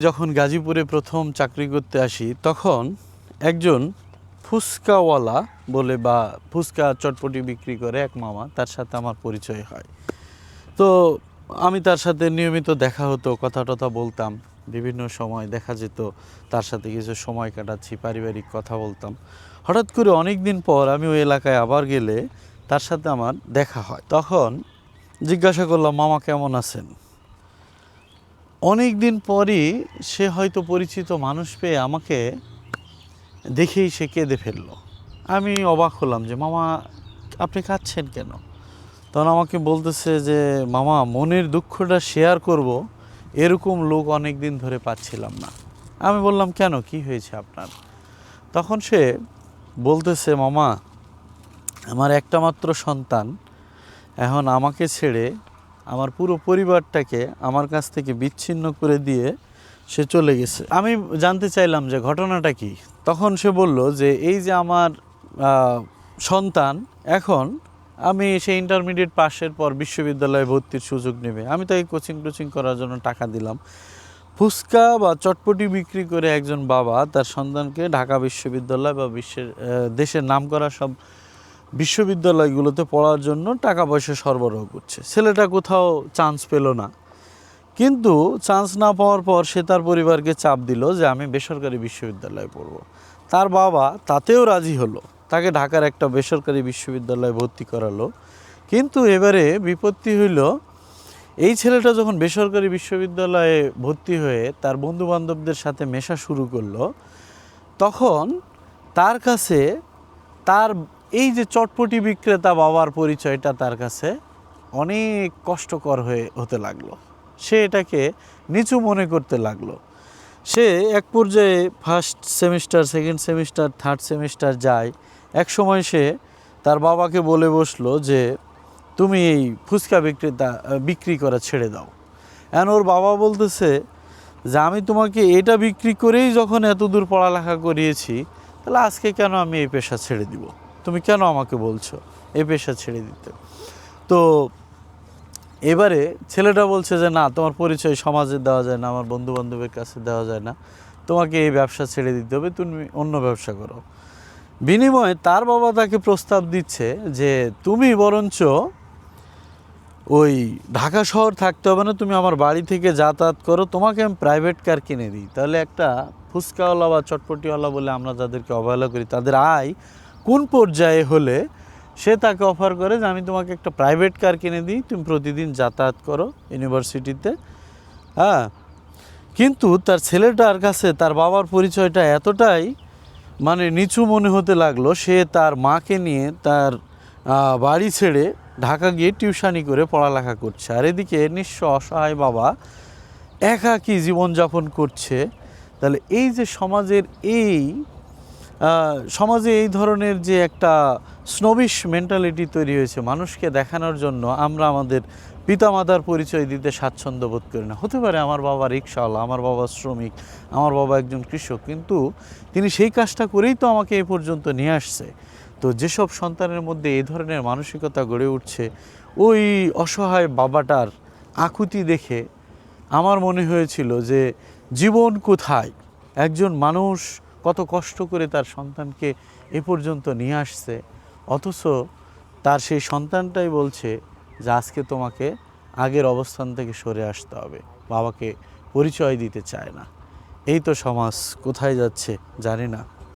যখন গাজীপুরে প্রথম চাকরি করতে আসি, তখন একজন ফুচকাওয়ালা বলে বা ফুচকা চটপটি বিক্রি করে এক মামা, তার সাথে আমার পরিচয় হয়। তো আমি তার সাথে নিয়মিত দেখা হতো কথা টথা বলতাম, বিভিন্ন সময় দেখা যেত, তার সাথে কিছু সময় কাটাচ্ছি, পারিবারিক কথা বলতাম। হঠাৎ করে অনেক দিন পর আমি ওই এলাকায় আবার গেলে তার সাথে আমার দেখা হয়। তখন জিজ্ঞাসা করলাম, মামা কেমন আছেন? অনেক দিন পরই সে হয়তো পরিচিত মানুষ পেয়ে আমাকে দেখেই সে কেঁদে ফেলল। আমি অবাক হলাম যে, মামা, আপনি কাঁদছেন কেন? তখন আমাকে বলতেছে যে, মামা, মনের দুঃখটা শেয়ার করব, এরকম লোক অনেক দিন ধরে পাচ্ছিলাম না। আমি বললাম, কেন? কি হয়েছে আপনার? তখন সে বলতেছে, মামা, আমার একটা মাত্র সন্তান, এখন আমাকে ছেড়ে আমার পুরো পরিবারটাকে আমার কাছ থেকে বিচ্ছিন্ন করে দিয়ে সে চলে গেছে। আমি জানতে চাইলাম যে ঘটনাটা কি? তখন সে বলল যে, এই যে আমার সন্তান, এখন আমি সেই ইন্টারমিডিয়েট পাশের পর বিশ্ববিদ্যালয়ে ভর্তির সুযোগ নেবে। আমি তাকে কোচিং টোচিং করার জন্য টাকা দিলাম। ফুচকা বা চটপটি বিক্রি করে একজন বাবা তার সন্তানকে ঢাকা বিশ্ববিদ্যালয় বা বিশ্বের দেশের নাম করা সব বিশ্ববিদ্যালয়গুলোতে পড়ার জন্য টাকা পয়সা সরবরাহ করছে। ছেলেটা কোথাও চান্স পেল না। কিন্তু চান্স না পাওয়ার পর সে তার পরিবারকে চাপ দিল যে আমি বেসরকারি বিশ্ববিদ্যালয়ে পড়ব। তার বাবা তাতেও রাজি হলো। তাকে ঢাকার একটা বেসরকারি বিশ্ববিদ্যালয়ে ভর্তি করালো। কিন্তু এবারে বিপত্তি হইল, এই ছেলেটা যখন বেসরকারি বিশ্ববিদ্যালয়ে ভর্তি হয়ে তার বন্ধু বান্ধবদের সাথে মেশা শুরু করল, তখন তার কাছে তার এই যে চটপটি বিক্রেতা বাবার পরিচয়টা তার কাছে অনেক কষ্টকর হয়ে হতে লাগল। সে এটাকে নিচু মনে করতে লাগল। সে এক পর্যায়ে first semester second semester third semester যায়। এক সময় সে তার বাবাকে বলে বসল যে, তুমি এই ফুচকা বিক্রেতা বিক্রি করা ছেড়ে দাও। এন ওর বাবা বলতেছে যে, আমি তোমাকে এটা বিক্রি করেই যখন এত দূর পড়ালেখা করিয়েছি, তাহলে আজকে কেন আমি এই পেশা ছেড়ে দিব? তুমি কেন আমাকে বলছো? এই পেশা ছেড়ে দিতে। তো এবারে ছেলেটা বলছে যে, না, তোমার পরিচয় সমাজে দেওয়া যায় না, আমার বন্ধু বান্ধবের কাছে দেওয়া যায় না। তোমাকে এই ব্যবসা ছেড়ে দিতে হবে, তুমি অন্য ব্যবসা করো। বিনিময়ে তার বাবা তাকে প্রস্তাব দিচ্ছে যে, তুমি বরঞ্চ ওই ঢাকা শহর থাকতে হবে না, তুমি আমার বাড়ি থেকে যাতায়াত করো, তোমাকে আমি প্রাইভেট কার কিনে দিই। তাহলে একটা ফুচকাওয়ালা বা চটপটিওয়ালা বলে আমরা যাদেরকে অবহেলা করি, তাদের আয় কোন পর্যায়ে হলে সে তাকে অফার করে যে, আমি তোমাকে একটা প্রাইভেট কার কিনে দিই, তুমি প্রতিদিন যাতায়াত করো ইউনিভার্সিটিতে হ্যাঁ কিন্তু তার ছেলেটার কাছে তার বাবার পরিচয়টা এতটাই মানে নিচু মনে হতে লাগল, সে তার মাকে নিয়ে তার বাড়ি ছেড়ে ঢাকা গিয়ে টিউশানি করে পড়ালেখা করছে। আর এদিকে নিঃস্ব অসহায় বাবা একাকী জীবনযাপন করছে। তাহলে এই যে সমাজের এই সমাজে এই ধরনের যে একটা স্নোবিশ মেন্টালিটি তৈরি হয়েছে মানুষকে দেখানোর জন্য আমরা আমাদের পিতামাতার পরিচয় দিতে স্বাচ্ছন্দ্য বোধ করি না। হতে পারে আমার বাবা রিক্সাওয়ালা আমার বাবা শ্রমিক, আমার বাবা একজন কৃষক, কিন্তু তিনি সেই কাজটা করেই তো আমাকে এ পর্যন্ত নিয়ে আসছে। তো যেসব সন্তানের মধ্যে এই ধরনের মানসিকতা গড়ে উঠছে, ওই অসহায় বাবাটার আকুতি দেখে আমার মনে হয়েছিল যে জীবন কোথায়? একজন মানুষ কত কষ্ট করে তার সন্তানকে এ পর্যন্ত নিয়ে আসছে। অথচ তার সেই সন্তানটাই বলছে যে, আজকে তোমাকে আগের অবস্থান থেকে সরে আসতে হবে। বাবাকে পরিচয় দিতে চায় না। এই তো সমাজ কোথায় যাচ্ছে জানি না।